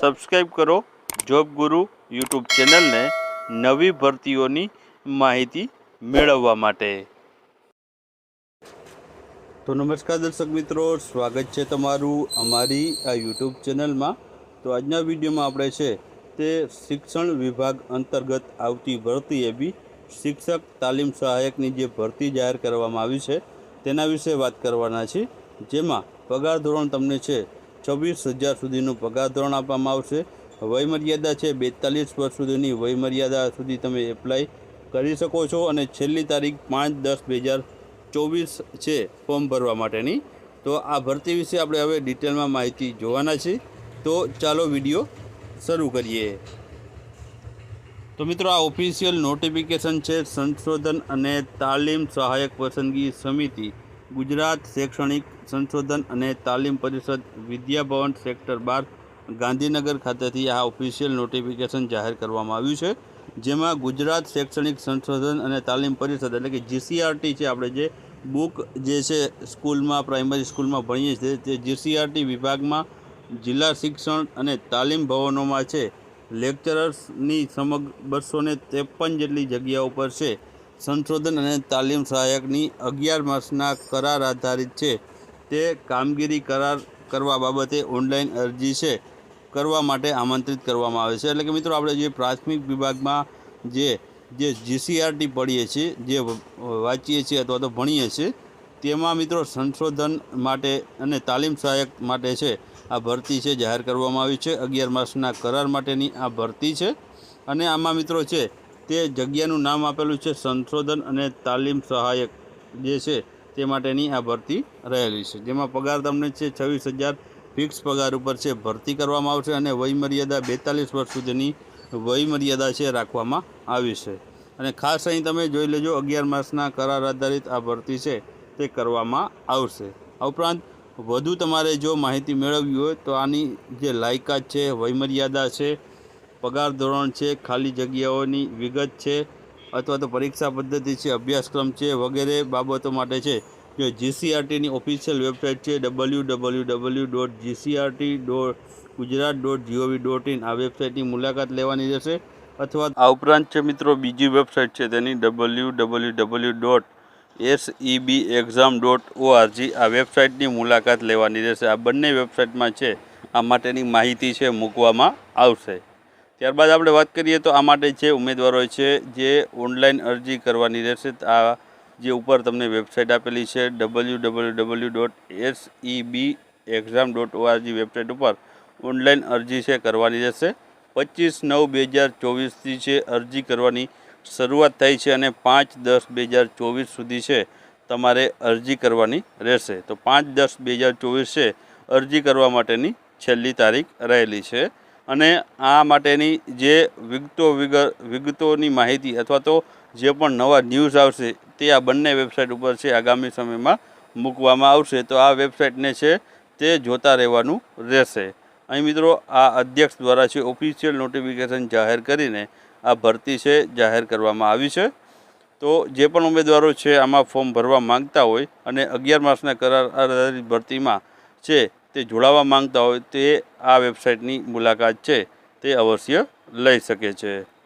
Subscribe કરો job ગુરુ YouTube ચેનલને નવી ભરતીઓની માહિતી મેળવવા માટે. તો નમસ્કાર દર્શક મિત્રો, સ્વાગત છે તમારું અમારી આ યુટ્યુબ ચેનલમાં તો આજના વિડીયોમાં આપણે છે તે શિક્ષણ વિભાગ અંતર્ગત આવતી ભરતી એવી શિક્ષક તાલીમ સહાયકની જે ભરતી જાહેર કરવામાં આવી છે, તેના વિશે વાત કરવાના છે જેમાં પગાર ધોરણ તમને છે છવ્વીસ હજાર સુધીનું પગાર ધોરણ આપવામાં આવશે. વયમર્યાદા છે બેતાલીસ વર્ષ સુધીની વયમર્યાદા સુધી તમે એપ્લાય કરી શકો છો અને છેલ્લી તારીખ પાંચ દસ બે હજાર ચોવીસ છે ફોર્મ ભરવા માટેની. તો આ ભરતી વિશે આપણે હવે ડિટેલમાં માહિતી જોવાના છે. તો ચાલો વીડિયો શરૂ કરીએ. તો મિત્રો આ ઓફિશિયલ નોટિફિકેશન છે સંશોધન અને તાલીમ સહાયક પસંદગી સમિતિ. ગુજરાત શૈક્ષણિક સંશોધન અને તાલીમ પરિષદ વિદ્યાભવન સેક્ટર બાર ગાંધીનગર ખાતેથી આ ઓફિશિયલ નોટિફિકેશન જાહેર કરવામાં આવ્યું છે. જેમાં ગુજરાત શૈક્ષણિક સંશોધન અને તાલીમ પરિષદ એટલે કે જીસીઆરટી છે, આપણે જે બુક જે છે સ્કૂલમાં પ્રાઇમરી સ્કૂલમાં ભણીએ છીએ, તે જીસીઆરટી વિભાગમાં જિલ્લા શિક્ષણ અને તાલીમ ભવનોમાં છે. લેક્ચરર્સની સમગ્ર બસો ને ત્રેપન જેટલી જગ્યાઓ પર છે. સંશોધન અને તાલીમ સહાયકની અગિયાર માસના કરાર આધારિત છે. તે કામગીરી કરાર કરવા બાબતે ઓનલાઈન અરજી છે, કરવા માટે આમંત્રિત કરવામાં આવે છે. એટલે કે મિત્રો, આપણે જે પ્રાથમિક વિભાગમાં જે જે જીસીઆરટી પડીએ છીએ, જે વાંચીએ છીએ અથવા તો ભણીએ છીએ, તેમાં મિત્રો સંશોધન માટે અને તાલીમ સહાયક માટે છે, આ ભરતી છે, જાહેર કરવામાં આવી છે. અગિયાર માસના કરાર માટેની આ ભરતી છે. અને આમાં મિત્રો છે તે જગ્યાનું નામ આપેલું છે સંશોધન અને તાલીમ સહાયક, જે છે તે માટેની આ ભરતી રહેલી છે. જેમાં પગાર તમને છે છવ્વીસ હજાર, ફિક્સ પગાર ઉપર છે ભરતી કરવામાં આવશે અને વયમર્યાદા બેતાલીસ વર્ષ સુધીની વયમર્યાદા છે રાખવામાં આવી છે. અને ખાસ અહીં તમે જોઈ લેજો, અગિયાર માસના કરાર આધારિત આ ભરતી છે તે કરવામાં આવશે. આ ઉપરાંત વધુ તમારે જો માહિતી મેળવવી હોય તો આની જે લાયકાત છે, વયમર્યાદા છે પગાર ધોરણ છે, ખાલી જગ્યાઓની વિગત છે અથવા તો પરીક્ષા પદ્ધતિ છે, અભ્યાસક્રમ છે વગેરે બાબતો માટે છે. જો જીસીઆરટીની ઓફિશિયલ વેબસાઇટ છે W W W dot GCRT dot Gujarat dot GOV dot in આ વેબસાઇટની મુલાકાત લેવાની રહેશે અથવા આ ઉપરાંત છે મિત્રો બીજી વેબસાઇટ છે તેની W W W dot S B exam dot ORG આ વેબસાઇટની મુલાકાત લેવાની રહેશે. આ બંને વેબસાઇટમાં છે, આ માટેની માહિતી છે, મૂકવામાં આવશે. ત્યારબાદ આપણે વાત કરીએ તો આ માટે જે ઉમેદવારો છે, જે ઓનલાઈન અરજી કરવાની રહેશે આ જે ઉપર તમને વેબસાઇટ આપેલી છે W W W dot S B exam dot ORG website ઉપર ઓનલાઈન અરજી છે, કરવાની રહેશે. પચીસ નવ બે હજાર ચોવીસથી છે અરજી કરવાની શરૂઆત થઈ છે અને પાંચ દસ બે હજાર ચોવીસ સુધી છે, તમારે અરજી કરવાની રહેશે. તો પાંચ દસ બે હજાર ચોવીસ છે, અરજી કરવા માટેની છેલ્લી તારીખ રહેલી છે. અને આ માટેની જે વિગતો વિગત વિગતોની માહિતી અથવા તો જે પણ નવા ન્યૂઝ આવશે તે આ બંને વેબસાઇટ ઉપર છે, આગામી સમયમાં મૂકવામાં આવશે. તો આ વેબસાઇટને છે તે જોતા રહેવાનું રહેશે. અહીં મિત્રો આ અધ્યક્ષ દ્વારા છે ઓફિશિયલ નોટિફિકેશન જાહેર કરીને આ ભરતી છે, જાહેર કરવામાં આવી છે. તો જે પણ ઉમેદવારો છે આમાં ફોર્મ ભરવા માંગતા હોય અને અગિયાર માસના કરાર આધારિત ભરતીમાં છે તે જોડાવા માંગતા હોય તે આ વેબસાઇટની મુલાકાત છે તે અવશ્ય લઈ શકે છે.